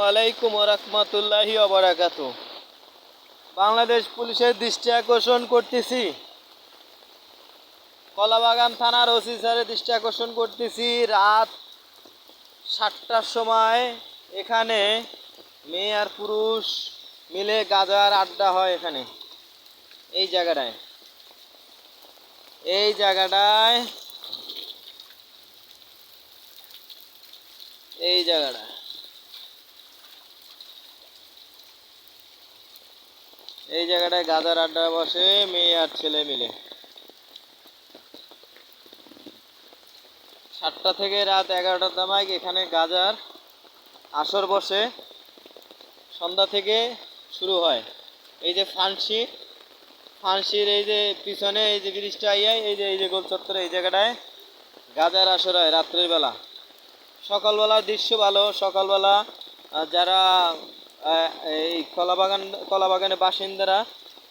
ওয়ালাইকুম রহমতুল্লাহি অবরাকাত বাংলাদেশ পুলিশের দৃষ্টি আকর্ষণ করতেছি। কলাবাগান থানার ওসি স্যারের দৃষ্টি আকর্ষণ করতেছি। রাত সাতটার সময় এখানে মেয়ে আর পুরুষ মিলে গাজার আড্ডা হয় এখানে। এই জায়গাটায়। এই জায়গাটায়। এই জায়গাটা এই জায়গাটায় গাদার আড্ডা বসে মেয়ে আর ছেলে মিলে। সাতটা থেকে রাত এগারোটার দামাইক এখানে গাজার আসর বসে সন্ধ্যা থেকে শুরু হয়। এই যে ফান্সি ফান্সির এই যে পিছনে এই যে ব্রিজটা আইয়া এই যে এই যে গোল চত্বরে এই জায়গাটায় গাজার আসর হয় রাত্রের বেলা। সকালবেলার দৃশ্য ভালো সকালবেলা আহ, এই কলাবাগান, কলাবাগানের বাসিন্দারা,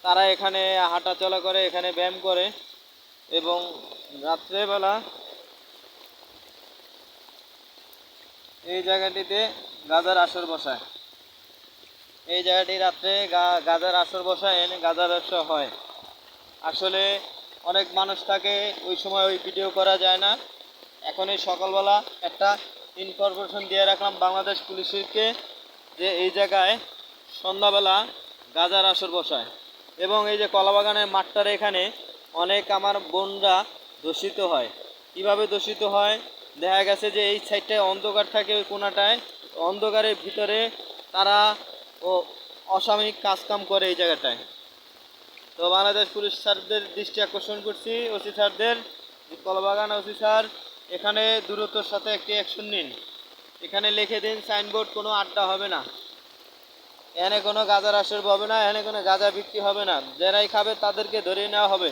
তারা এখানে হাঁটাচলা করে, এখানে ব্যায়াম করে এবং রাত্রেবেলা এই জায়গাটিতে গাজার আসর বসায়। এই জায়গাটি রাত্রে গাজার আসর বসায়, এনে গাজার আসর হয়। আসলে অনেক মানুষ থাকে, ওই সময় ওই ভিডিও করা যায় না। এখন এই সকালবেলা একটা ইনফরমেশন দিয়ে রাখলাম বাংলাদেশ পুলিশকে। যে এই জায়গায় সন্ধ্যাবেলা গাজার আসর বসায়। এবং এই যে কলাবাগানের মাঠটার এখানে অনেক আমার বোনরা দূষিত হয়। কীভাবে দূষিত হয়? দেখা গেছে যে এই সাইডটায় অন্ধকার থাকে ওই কোনাটায় অন্ধকারের ভিতরে তারা ও অসাময়িক কাজকাম করে এই জায়গাটায়। তো বাংলাদেশ পুলিশ স্যারদের দৃষ্টি আকর্ষণ করছি। ওসি স্যারদের, কলবাগান ওসি স্যার, এখানে দূরত্বর সাথে একটি অ্যাকশন নিন। এখানে লিখে দিন সাইনবোর্ড কোনো আড্ডা হবে না। এনে কোনো গাঁজার আসর হবে না এনে কোনো গাঁজা বিক্রি হবে না। যারাই খাবে তাদেরকে ধরে নেওয়া হবে।